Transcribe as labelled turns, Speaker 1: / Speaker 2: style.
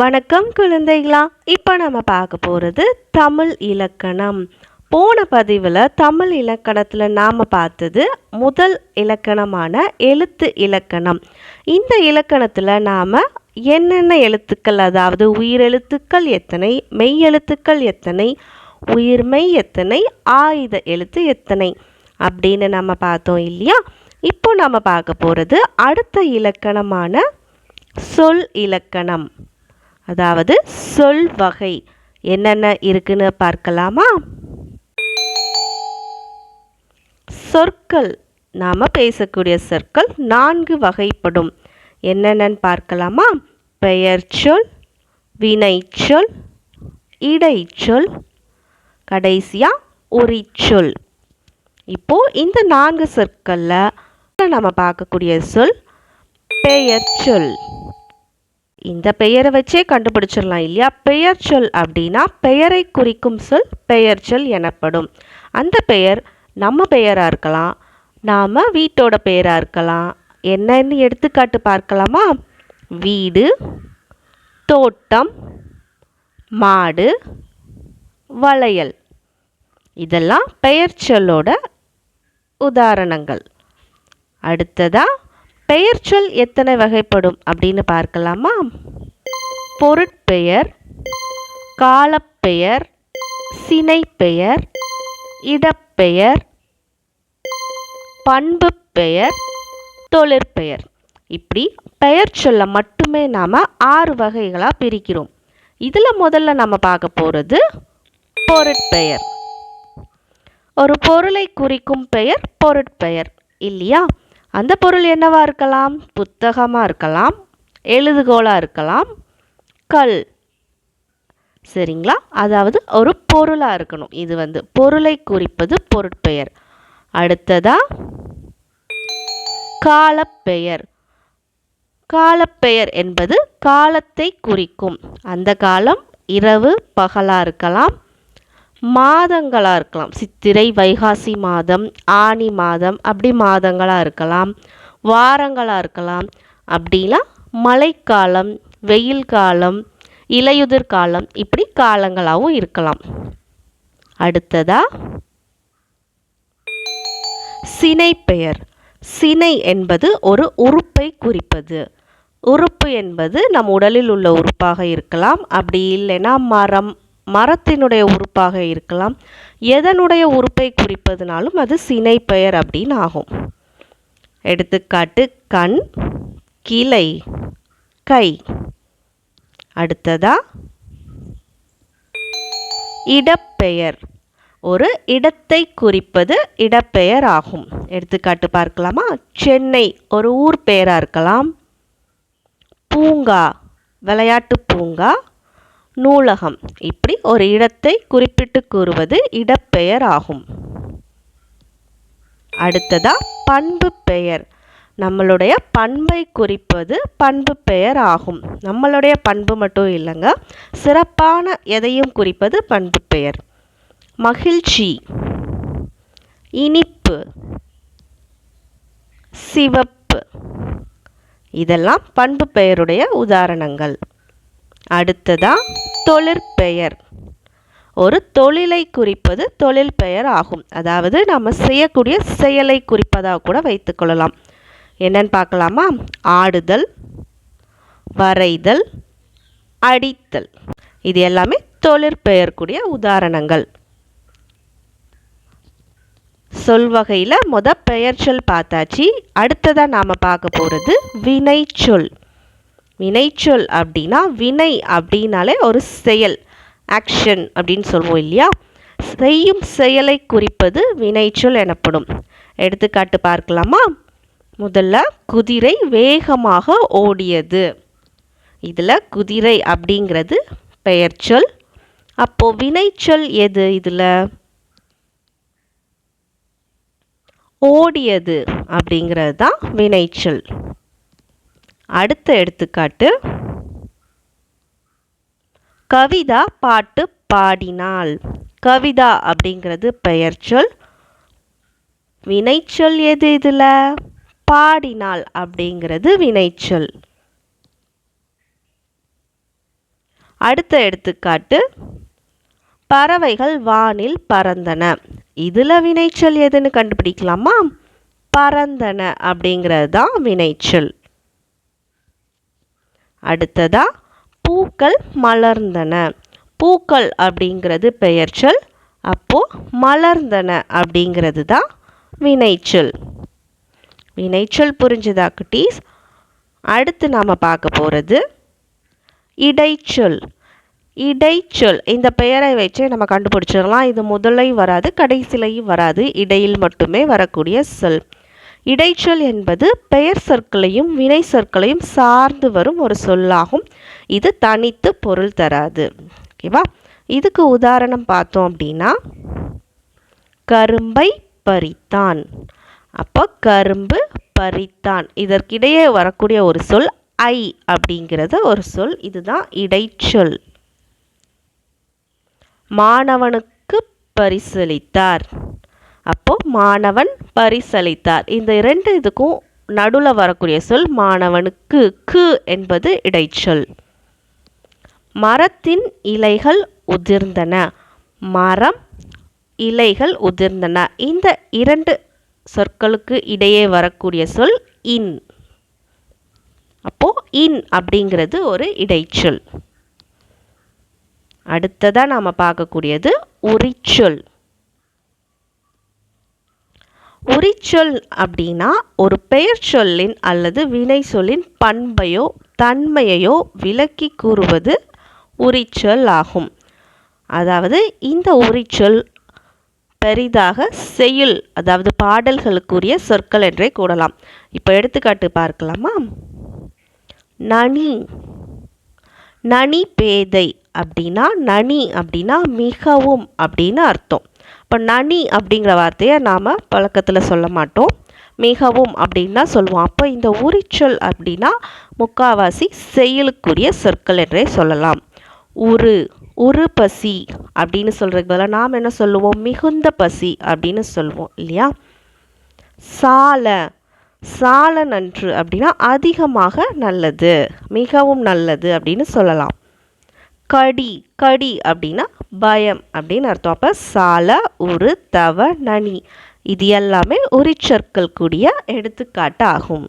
Speaker 1: வணக்கம் குழந்தைகளா. இப்போ நம்ம பார்க்க போகிறது தமிழ் இலக்கணம். போன பதிவில் தமிழ் இலக்கணத்தில் நாம் பார்த்தது முதல் இலக்கணமான எழுத்து இலக்கணம். இந்த இலக்கணத்தில் நாம் என்னென்ன எழுத்துக்கள் அதாவது உயிரெழுத்துக்கள் எத்தனை மெய் எழுத்துக்கள் எத்தனை உயிர்மெய் எத்தனை ஆயுத எழுத்து எத்தனை அப்படின்னு நம்ம பார்த்தோம் இல்லையா? இப்போ நம்ம பார்க்க போகிறது அடுத்த இலக்கணமான சொல் இலக்கணம். அதாவது சொல் வகை. என்னென்ன இருக்குன்னு பார்க்கலாமா? சொற்கள். நாம் பேசக்கூடிய சொற்கள் நான்கு வகைப்படும். என்னென்னு பார்க்கலாமா? பெயர்ச்சொல் வினைச்சொல் இடைச்சொல் கடைசியாக உரிச்சொல் இப்போ இந்த நான்கு சொற்களில் நம்ம பார்க்கக்கூடிய சொல் பெயர் சொல். இந்த பெயரை வச்சே கண்டுபிடிச்சிடலாம் இல்லையா? பெயர் சொல் அப்படின்னா பெயரை குறிக்கும் சொல் பெயர் சொல் எனப்படும். அந்த பெயர் நம்ம பெயராக இருக்கலாம் நாம் வீட்டோட பெயராக இருக்கலாம் என்னன்னு எடுத்துக்காட்டு பார்க்கலாமா? வீடு தோட்டம் மாடு வளையல். இதெல்லாம் பெயர் சொல்லோட உதாரணங்கள். அடுத்ததாக பெயர்ச்சொல் எத்தனை வகைப்படும் அப்படின்னு பார்க்கலாமா? பொருட்பெயர் காலப்பெயர் சினைப்பெயர் இடப்பெயர் பண்பு பெயர் தொழிற்பெயர். இப்படி பெயர் சொல்ல மட்டுமே நாம் ஆறு வகைகளாக பிரிக்கிறோம். இதில் முதல்ல நம்ம பார்க்க போகிறது பொருட்பெயர். ஒரு பொருளை குறிக்கும் பெயர் பொருட்பெயர் இல்லையா? அந்த பொருள் என்னவாக இருக்கலாம்? புத்தகமாக இருக்கலாம். எழுதுகோலாக இருக்கலாம். கல். சரிங்களா? அதாவது ஒரு பொருளாக இருக்கணும். இது வந்து பொருளை குறிப்பது பொருட்பெயர். அடுத்ததா காலப்பெயர். காலப்பெயர் என்பது காலத்தை குறிக்கும். அந்த காலம் இரவு பகலாக இருக்கலாம். மாதங்களாக இருக்கலாம். சித்திரை வைகாசி மாதம் ஆனி மாதம் அப்படி மாதங்களாக இருக்கலாம். வாரங்களாக இருக்கலாம். அப்படிலாம் மழைக்காலம் வெயில் காலம் இலையுதிர் காலம் இப்படி காலங்களாகவும் இருக்கலாம். அடுத்ததா சினை பெயர் சினை என்பது ஒரு உறுப்பை குறிப்பது. உறுப்பு என்பது நம் உடலில் உள்ள உறுப்பாக இருக்கலாம். அப்படி இல்லைன்னா மரம் மரத்தினுடைய உறுப்பாக இருக்கலாம். எதனுடைய உறுப்பை குறிப்பதுனாலும் அது சினை பெயர் அப்படின்னு ஆகும். எடுத்துக்காட்டு கண் கிளை கை. அடுத்ததா இடப்பெயர். ஒரு இடத்தை குறிப்பது இடப்பெயர் ஆகும். எடுத்துக்காட்டு பார்க்கலாமா? சென்னை ஒரு ஊர் பெயராக இருக்கலாம். பூங்கா விளையாட்டு பூங்கா நூலகம். இப்படி ஒரு இடத்தை குறிப்பிட்டு கூறுவது இடப்பெயர் ஆகும் அடுத்ததா பண்பு பெயர். நம்மளுடைய பண்பை குறிப்பது பண்பு பெயர் ஆகும் நம்மளுடைய பண்பு மட்டும் இல்லைங்க சிறப்பான எதையும் குறிப்பது பண்பு பெயர். மகிழ்ச்சி. இனிப்பு. சிவப்பு. இதெல்லாம் பண்பு பெயருடைய உதாரணங்கள். அடுத்ததாக தொழிற்பெயர் ஒரு தொழிலை குறிப்பது தொழில் பெயர் ஆகும். அதாவது நம்ம செய்யக்கூடிய செயலை குறிப்பதாக கூட வைத்துக்கொள்ளலாம் என்னன்னு பார்க்கலாமா? ஆடுதல் வரைதல் அடித்தல். இது எல்லாமே தொழிற்பெயர்க்கூடிய உதாரணங்கள். சொல்வகையில் முத பெயர்ச்சொல் பார்த்தாச்சு. அடுத்ததாக நாம் பார்க்க போகிறது வினைச்சொல். வினைச்சொல் அப்படின்னா வினை அப்படின்னாலே ஒரு செயல் ஆக்ஷன் அப்படின்னு சொல்லுவோம் இல்லையா? செய்யும் செயலை குறிப்பது வினைச்சொல் எனப்படும். எடுத்துக்காட்டு பார்க்கலாமா? முதல்ல குதிரை வேகமாக ஓடியது. இதில் குதிரை அப்படிங்கிறது பெயர்ச்சொல் அப்போது வினைச்சொல் எது இதில்? ஓடியது அப்படிங்கிறது தான் வினைச்சொல். அடுத்த எடுத்துக்காட்டு. கவிதா பாட்டு பாடினாள். கவிதா அப்படிங்கிறது பெயர்ச்சொல் வினைச்சொல் எது இதில்? பாடினாள் அப்படிங்கிறது வினைச்சொல் அடுத்த எடுத்துக்காட்டு. பறவைகள் வானில் பறந்தன. இதில் வினைச்சொல் எதுன்னு கண்டுபிடிக்கலாமா? பறந்தன அப்படிங்கிறது தான் வினைச்சொல் அடுத்ததா பூக்கள் மலர்ந்தன. பூக்கள் அப்படிங்கிறது பெயர்ச்சொல் அப்போ மலர்ந்தன அப்படிங்கிறது தான் வினைச்சொல் வினைச்சொல் புரிஞ்சுதா குட்டீஸ்? அடுத்து நாம் பார்க்க போகிறது இடைச்சொல் இடைச்சொல் இந்த பெயரை வச்சே நம்ம கண்டுபிடிச்சிடலாம். இது முதலையும் வராது கடைசிலையும் வராது. இடையில் மட்டுமே வரக்கூடிய சொல். இடைச்சொல் என்பது பெயர் சொற்களையும் வினை சொற்களையும் சார்ந்து வரும் ஒரு சொல்லாகும். இது தனித்து பொருள் தராது. ஓகேவா இதுக்கு உதாரணம் பார்த்தோம் அப்படின்னா கரும்பை பறித்தான். அப்போ கரும்பு பறித்தான். இதற்கிடையே வரக்கூடிய ஒரு சொல் ஐ அப்படிங்கிறது ஒரு சொல். இதுதான் இடைச்சொல். மாணவனுக்கு பரிசளித்தார். அப்போ மாணவன் பரிசளித்தார். இந்த இரண்டு இதுக்கும் நடுவில் வரக்கூடிய சொல் மாணவனுக்கு கு என்பது இடைச்சொல். மரத்தின் இலைகள் உதிர்ந்தன. மரம் இலைகள் உதிர்ந்தன. இந்த இரண்டு சொற்களுக்கு இடையே வரக்கூடிய சொல் இன். அப்போ இன் அப்படிங்கிறது ஒரு இடைச்சொல். அடுத்ததாக நாம் பார்க்கக்கூடியது உரிச்சொல். உரிச்சொல் அப்படின்னா ஒரு பெயர் சொல்லின் அல்லது வினை சொல்லின் பண்பையோ தன்மையையோ விளக்கி கூறுவது உரிச்சொல் ஆகும். அதாவது இந்த உரிச்சொல் பெரிதாக செய்யுள் அதாவது பாடல்களுக்குரிய சொற்கள் என்றே கூடலாம் இப்போ எடுத்துக்காட்டு பார்க்கலாமா? நனி நனி பேதை அப்படின்னா நனி அப்படின்னா மிகவும் அப்படின்னு அர்த்தம். இப்போ நனி அப்படிங்கிற வார்த்தையை நாம் பழக்கத்தில் சொல்ல மாட்டோம். மிகவும் அப்படின்னா சொல்லுவோம். அப்போ இந்த உரிச்சொல் அப்படின்னா முக்காவாசி செயலுக்குரிய சொற்கள் என்றே சொல்லலாம். உரு உரு பசி அப்படின்னு சொல்கிறதுக்கு பதிலாக நாம் என்ன சொல்லுவோம்? மிகுந்த பசி அப்படின்னு சொல்லுவோம் இல்லையா? சால சால நன்று அப்படின்னா அதிகமாக நல்லது மிகவும் நல்லது அப்படின்னு சொல்லலாம். கடி கடி அப்படின்னா பயம் அப்படின்னு அர்த்தம். அப்போ சால உரு தவ நனி. இது எல்லாமே உரிச்சொற்கள் கூடிய எடுத்துக்காட்டு ஆகும்